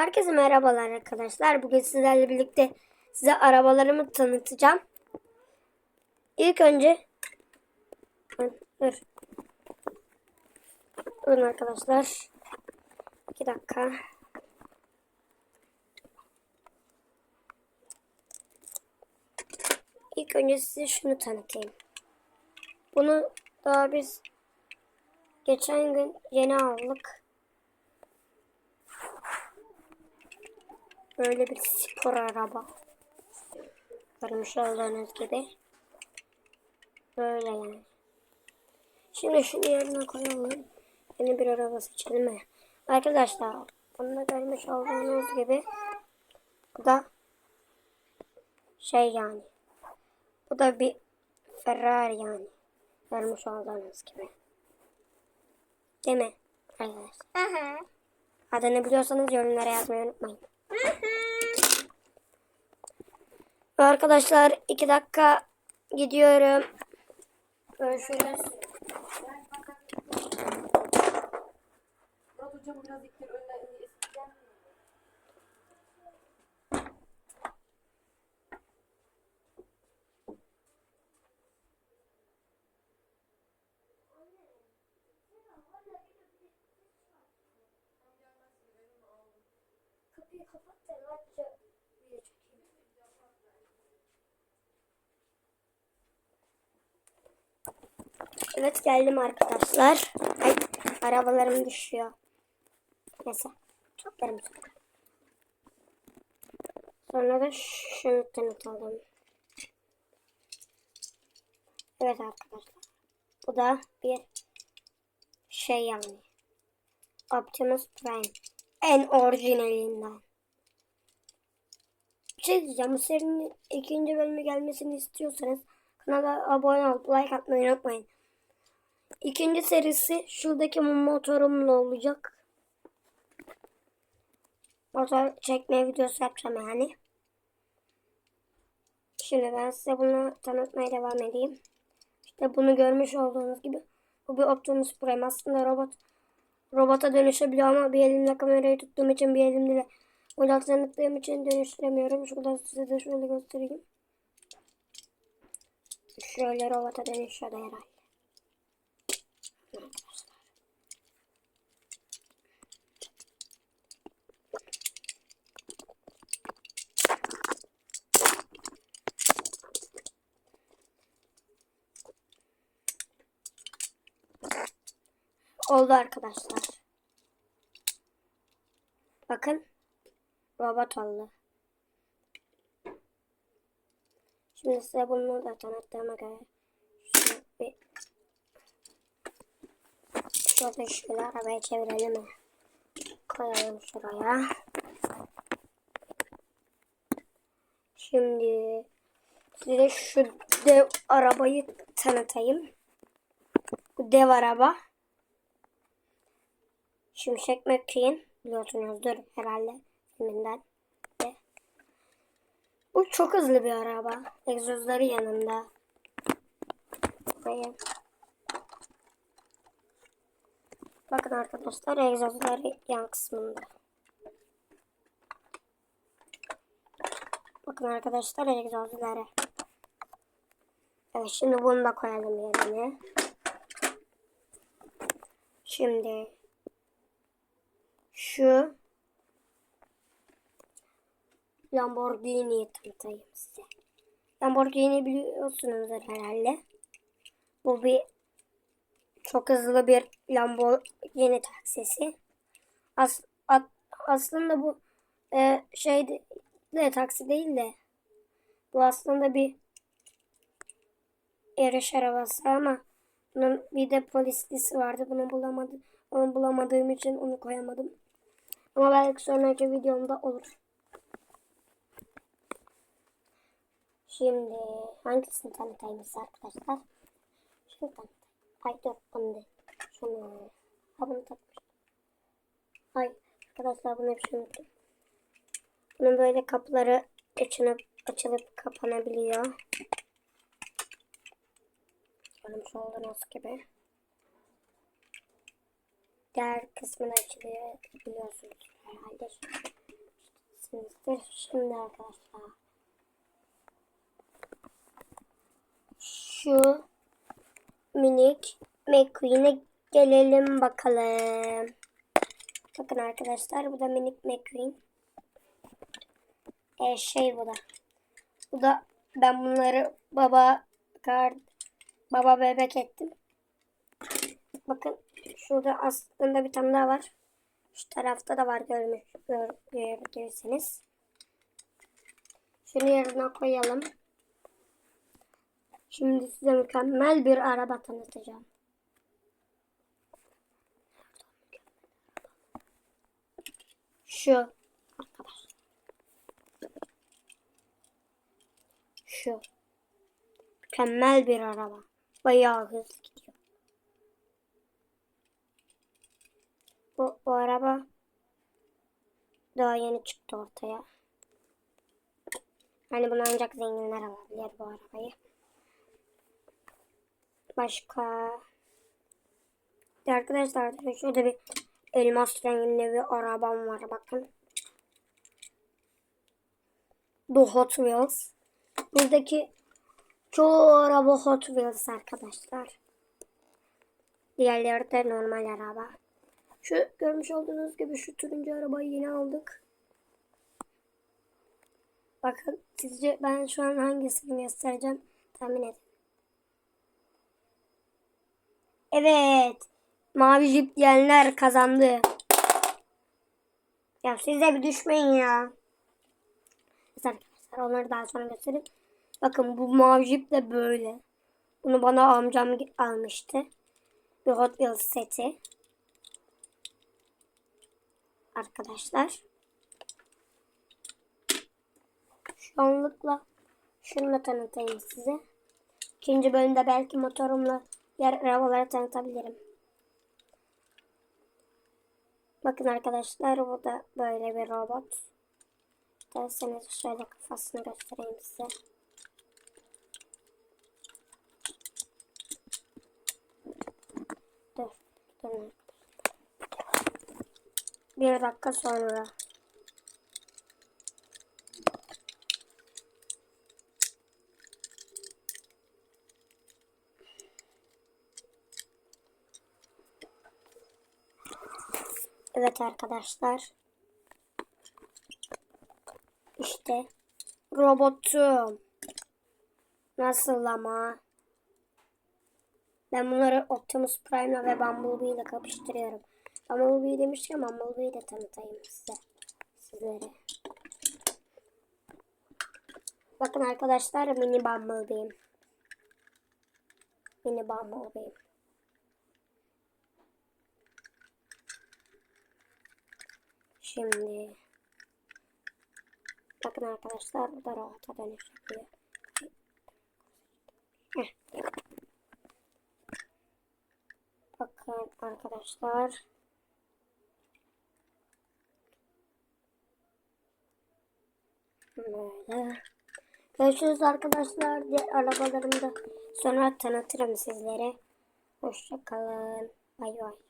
Herkese merhabalar arkadaşlar. Bugün sizlerle birlikte size arabalarımı tanıtacağım. İlk önce dur. Durun arkadaşlar. 2 dakika. İlk önce size şunu tanıtayım. Bunu daha biz geçen gün yeni aldık. Böyle bir spor araba. Görmüş olduğunuz gibi. Böyle yani. Şimdi şunu yerine koyalım. Yeni bir araba seçelim? Arkadaşlar bunu da görmüş olduğunuz gibi bu da şey yani. Bu da bir Ferrari yani. Görmüş olduğunuz gibi. Değil mi? Arkadaşlar. Adını biliyorsanız yorumlara yazmayı unutmayın. Arkadaşlar iki dakika gidiyorum. Görüşürüz. Murat hocam biraz Kapıyı kapat da rahatça video çekeyim. Evet geldim arkadaşlar. Ay arabalarım düşüyor. Neyse. Çok yarım. Sonra da şunu tanıtalım. Evet arkadaşlar. Bu da bir şey yani. Optimus Prime. En orijinalinden. Bir şey diyeceğim. Bu serinin ikinci bölümü gelmesini istiyorsanız kanala abone olup like atmayı unutmayın. İkinci serisi şuradaki motorumla olacak. Motor çekme videosu yapacağım yani. Şimdi ben size bunu tanıtmaya devam edeyim. İşte bunu görmüş olduğunuz gibi bu bir Optimus Prime. Aslında robot robota dönüşebiliyor ama bir elimle kamerayı tuttuğum için bir elimle odak tanıttığım için dönüştüremiyorum. Şurada size de şöyle göstereyim. Şöyle robota dönüşüyordu herhalde. Arkadaşlar. Oldu arkadaşlar. Bakın. Robot. Şimdi size bunu da tanıttığıma göre şunu bir şurada şöyle arabaya çevirelim? Koyalım şuraya. Şimdi size şu dev arabayı tanıtayım. Bu dev araba. Şimşek McQueen biliyorsunuzdur herhalde filminden. de. Bu çok hızlı bir araba. Egzozları yanında. Buraya. Bakın arkadaşlar egzozları yan kısmında. Bakın arkadaşlar egzozları. Evet şimdi bunu da koyalım yerine. Şimdi şu Lamborghini'yi tanıtayım size. Lamborghini biliyorsunuzdur herhalde. Bu bir çok hızlı bir Lamborghini taksisi. As, at, aslında bu e, şey de, de taksi değil de bu aslında bir yarış arabası ama bunun bir de polislisi vardı. Bunu bulamadım. Onu bulamadığım için onu koyamadım. Ama belki sonraki videomda olur. Şimdi hangisini tanıtayım size arkadaşlar? Şunu tanıtayım. Ay dur onu değil. Şunu. Ha bunu takmıştım. Ay arkadaşlar bunu hep unuttum. Bunun böyle kapıları açılıp, açılıp kapanabiliyor. Görmüş olduğunuz gibi. Diğer kısmı da açılıyor biliyorsunuz herhalde. beğenmişsinizdir. Şimdi arkadaşlar şu minik McQueen'e gelelim bakalım. Bakın arkadaşlar bu da minik McQueen. E şey bu da. Bu da ben bunları baba kar baba bebek ettim. Bakın şurada aslında bir tane daha var. Şu tarafta da var görmüş gör, görebilirsiniz. Şunu yerine koyalım. Şimdi size mükemmel bir araba tanıtacağım. Şu. Şu. Mükemmel bir araba. Bayağı hızlı gidiyor. Bu, bu araba daha yeni çıktı ortaya. Yani bunu ancak zenginler alabilir bu arabayı. Başka Arkadaşlar şurada bir elmas renginde bir arabam var bakın. The Hot Wheels. Buradaki çoğu araba Hot Wheels arkadaşlar. Diğerleri de normal araba. Şu görmüş olduğunuz gibi şu turuncu arabayı yeni aldık. Bakın sizce ben şu an hangisini göstereceğim tahmin edin. Evet. Mavi jip diyenler kazandı. Ya siz de bir düşmeyin ya. Arkadaşlar onları daha sonra göstereyim. Bakın bu mavi jip de böyle. Bunu bana amcam almıştı. Bir Hot Wheels seti. Arkadaşlar. Şu anlıkla şunu da tanıtayım size. İkinci bölümde belki motorumla diğer arabaları tanıtabilirim. Bakın arkadaşlar bu da böyle bir robot. Derseniz şöyle kafasını göstereyim size. Dur, dur. Bir dakika sonra. Evet arkadaşlar. İşte robotum. Nasıl ama? Ben bunları Optimus Prime'la ve Bumblebee ile kapıştırıyorum. Bumblebee demişken Bumblebee'yi de tanıtayım size. Sizlere. Bakın arkadaşlar mini Bumblebee'im. Mini Bumblebee'im. Şimdi bakın arkadaşlar bu da rahata dönüş yapıyor. Bakın arkadaşlar. Böyle. Görüşürüz arkadaşlar. Diğer arabalarımı da sonra tanıtırım sizlere. Hoşçakalın. Bay bay.